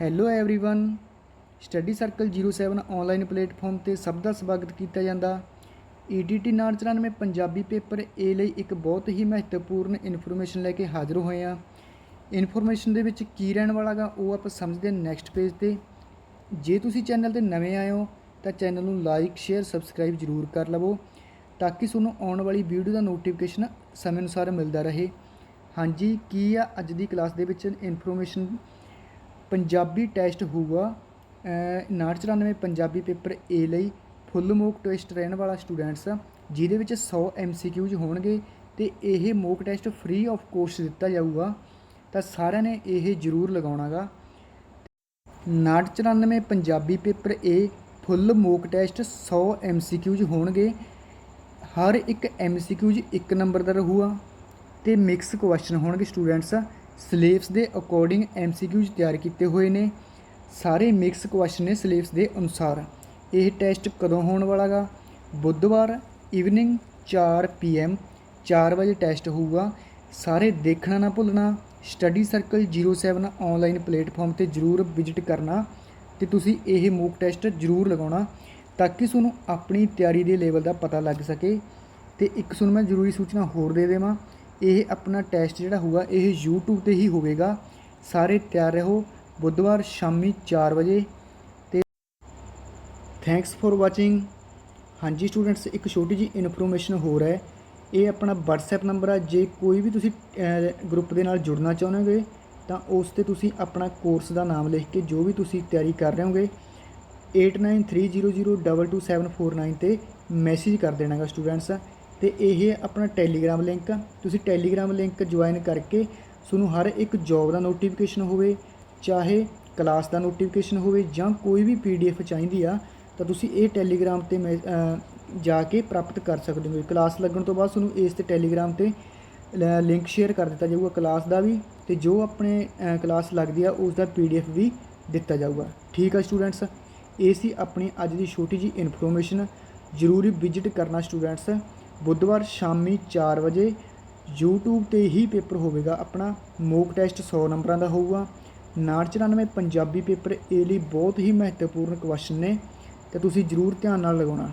hello everyone study circle 07 online platform ਤੇ ਸਭ ਦਾ ਸਵਾਗਤ ਕੀਤਾ ਜਾਂਦਾ EDT 994 ਪੰਜਾਬੀ ਪੇਪਰ A ਲਈ ਇੱਕ ਬਹੁਤ ਹੀ ਮਹੱਤਵਪੂਰਨ ਇਨਫੋਰਮੇਸ਼ਨ ਲੈ ਕੇ ਹਾਜ਼ਰ ਹੋਏ ਆ ਇਨਫੋਰਮੇਸ਼ਨ ਦੇ ਵਿੱਚ ਕੀ ਰਹਿਣ ਵਾਲਾਗਾ ਉਹ ਆਪਾਂ ਸਮਝਦੇ ਹਾਂ ਨੈਕਸਟ ਪੇਜ ਤੇ ਜੇ ਤੁਸੀਂ ਚੈਨਲ ਤੇ ਨਵੇਂ ਆਏ ਹੋ ਤਾਂ ਚੈਨਲ ਨੂੰ ਲਾਈਕ ਸ਼ੇਅਰ ਸਬਸਕ੍ਰਾਈਬ ਜ਼ਰੂਰ ਕਰ ਲਵੋ ਤਾਂ ਕਿ ਤੁਹਾਨੂੰ ਆਉਣ ਵਾਲੀ ਵੀਡੀਓ ਦਾ ਨੋਟੀਫਿਕੇਸ਼ਨ ਸਮੇਂ ਅਨੁਸਾਰ ਮਿਲਦਾ ਰਹੇ ਹਾਂਜੀ ਕੀ ਆ ਅੱਜ ਦੀ ਕਲਾਸ ਦੇ ਵਿੱਚ ਇਨਫੋਰਮੇਸ਼ਨ ਪੰਜਾਬੀ ਟੈਸਟ ਹੋਊਗਾ ਅ, 994 ਪੰਜਾਬੀ ਪੇਪਰ A ਲਈ ਫੁੱਲ ਮੋਕ ਟੈਸਟ ਰਹਿਣ ਵਾਲਾ ਸਟੂਡੈਂਟਸ ਜਿਹਦੇ ਵਿੱਚ 100 MCQs ਹੋਣਗੇ ਤੇ ਇਹ mock test free of cost ਦਿੱਤਾ ਜਾਊਗਾ ਤਾਂ ਸਾਰਿਆਂ ਨੇ ਇਹ ਜ਼ਰੂਰ ਲਗਾਉਣਾਗਾ। 994 Punjabi paper A full mock test 100 MCQs ਹੋਣਗੇ ਹਰ ਇੱਕ MCQs ਇੱਕ ਨੰਬਰ ਦਾ ਰਹੂਗਾ ਤੇ ਮਿਕਸ ਕੁਐਸਚਨ ਹੋਣਗੇ ਸਟੂਡੈਂਟਸ। ਸਿਲੇਬਸ ਦੇ ਅਕੋਰਡਿੰਗ MCQs ਤਿਆਰ ਕੀਤੇ ਹੋਏ ਨੇ। ਸਾਰੇ ਮਿਕਸ ਕੁਐਸਚਨ ਨੇ ਸਿਲੇਬਸ ਦੇ ਅਨੁਸਾਰ। ਇਹ ਟੈਸਟ ਕਦੋਂ ਹੋਣ ਵਾਲਾਗਾ? ਬੁੱਧਵਾਰ ਇਵਨਿੰਗ 4 ਪੀਐਮ 4 ਵਜੇ ਟੈਸਟ ਹੋਊਗਾ। ਸਾਰੇ ਦੇਖਣਾ ਨਾ ਭੁੱਲਣਾ। ਸਟੱਡੀ ਸਰਕਲ 07 ਆਨਲਾਈਨ ਪਲੇਟਫਾਰਮ ਤੇ ਜਰੂਰ ਵਿਜ਼ਿਟ ਕਰਨਾ ਤੇ ਤੁਸੀਂ ਇਹ ਮੂਕ ਟੈਸਟ ਜਰੂਰ ਲਗਾਉਣਾ ਤਾਂ ਕਿ ਤੁਹਾਨੂੰ ਆਪਣੀ ਤਿਆਰੀ ਦੇ ਲੈਵਲ ਦਾ ਪਤਾ ਲੱਗ ਸਕੇ। ਤੇ ਇੱਕ ਤੁਹਾਨੂੰ ਮੈਂ ਜ਼ਰੂਰੀ ਸੂਚਨਾ ਹੋਰ ਦੇ ਦੇਵਾਂ। ਇਹ ਆਪਣਾ ਟੈਸਟ ਜਿਹੜਾ ਹੋਊਗਾ, ਇਹ YouTube ਤੇ ਹੀ ਹੋਵੇਗਾ। ਸਾਰੇ ਤਿਆਰ ਰਹੋ। ਬੁੱਧਵਾਰ ਸ਼ਾਮੀ 4 ਵਜੇ ਤੇ ਥੈਂਕਸ ਫॉर ਵਾਚਿੰਗ ਹਾਂਜੀ ਸਟੂਡੈਂਟਸ ਇੱਕ ਛੋਟੀ ਜੀ ਇਨਫੋਰਮੇਸ਼ਨ ਹੋਰ ਹੈ। ਇਹ ਆਪਣਾ WhatsApp ਨੰਬਰ ਆ। ਜੇ ਕੋਈ ਵੀ ਤੁਸੀਂ ਗਰੁੱਪ ਦੇ ਨਾਲ ਜੁੜਨਾ ਚਾਹੁੰਦੇ ਹੋਗੇ ਤਾਂ ਉਸ ਤੇ ਤੁਸੀਂ ਆਪਣਾ ਕੋਰਸ ਦਾ ਨਾਮ ਲਿਖ ਕੇ ਜੋ ਵੀ ਤੁਸੀਂ ਤਿਆਰੀ ਕਰ ਰਹੇ ਹੋਗੇ 8930022749 ਤੇ ਮੈਸੇਜ ਕਰ ਦੇਣਾਗਾ ਸਟੂਡੈਂਟਸ ਤੇ ਇਹ ਆਪਣਾ ਟੈਲੀਗ੍ਰਾਮ ਲਿੰਕ ਤੁਸੀਂ ਟੈਲੀਗ੍ਰਾਮ ਲਿੰਕ ਜੁਆਇਨ ਕਰਕੇ ਤੁਹਾਨੂੰ ਹਰ ਇੱਕ ਜੌਬ ਦਾ ਨੋਟੀਫਿਕੇਸ਼ਨ ਹੋਵੇ, ਚਾਹੇ ਕਲਾਸ ਦਾ ਨੋਟੀਫਿਕੇਸ਼ਨ ਹੋਵੇ ਜਾਂ ਕੋਈ ਵੀ ਪੀਡੀਐਫ ਚਾਹੀਦੀ ਆ, ਤਾਂ ਤੁਸੀਂ ਇਹ ਟੈਲੀਗ੍ਰਾਮ ਤੇ ਮੈਂ- ਜਾ ਕੇ ਪ੍ਰਾਪਤ ਕਰ ਸਕਦੇ ਹੋ। ਕਲਾਸ ਲੱਗਣ ਤੋਂ ਬਾਅਦ ਤੁਹਾਨੂੰ ਇਸ ਤੇ ਟੈਲੀਗ੍ਰਾਮ ਤੇ ਲਿੰਕ ਸ਼ੇਅਰ ਕਰ ਦਿੱਤਾ ਜਾਊਗਾ ਕਲਾਸ ਦਾ ਵੀ ਤੇ ਜੋ ਆਪਣੇ ਕਲਾਸ ਲੱਗਦੀ ਆ ਉਸ ਦਾ ਪੀਡੀਐਫ ਵੀ ਦਿੱਤਾ ਜਾਊਗਾ। ਠੀਕ ਆ ਸਟੂਡੈਂਟਸ? ਇਹ ਸੀ ਆਪਣੀ ਅੱਜ ਦੀ ਛੋਟੀ ਜੀ ਇਨਫੋਰਮੇਸ਼ਨ। ਜ਼ਰੂਰੀ ਵਿਜ਼ਿਟ ਕਰਨਾ ਸਟੂਡੈਂਟਸ। ਬੁੱਧਵਾਰ ਸ਼ਾਮੀ 4 ਵਜੇ YouTube ਤੇ ਹੀ ਪੇਪਰ ਹੋਵੇਗਾ ਆਪਣਾ। ਮੋਕ ਟੈਸਟ 100 ਨੰਬਰਾਂ ਦਾ ਹੋਊਗਾ। 994 ਪੰਜਾਬੀ ਪੇਪਰ, ਇਹ ਲਈ ਬਹੁਤ ਹੀ ਮਹੱਤਵਪੂਰਨ ਕੁਐਸਚਨ ਨੇ ਤੇ ਤੁਸੀਂ ਜ਼ਰੂਰ ਧਿਆਨ ਨਾਲ ਲਗਾਉਣਾ।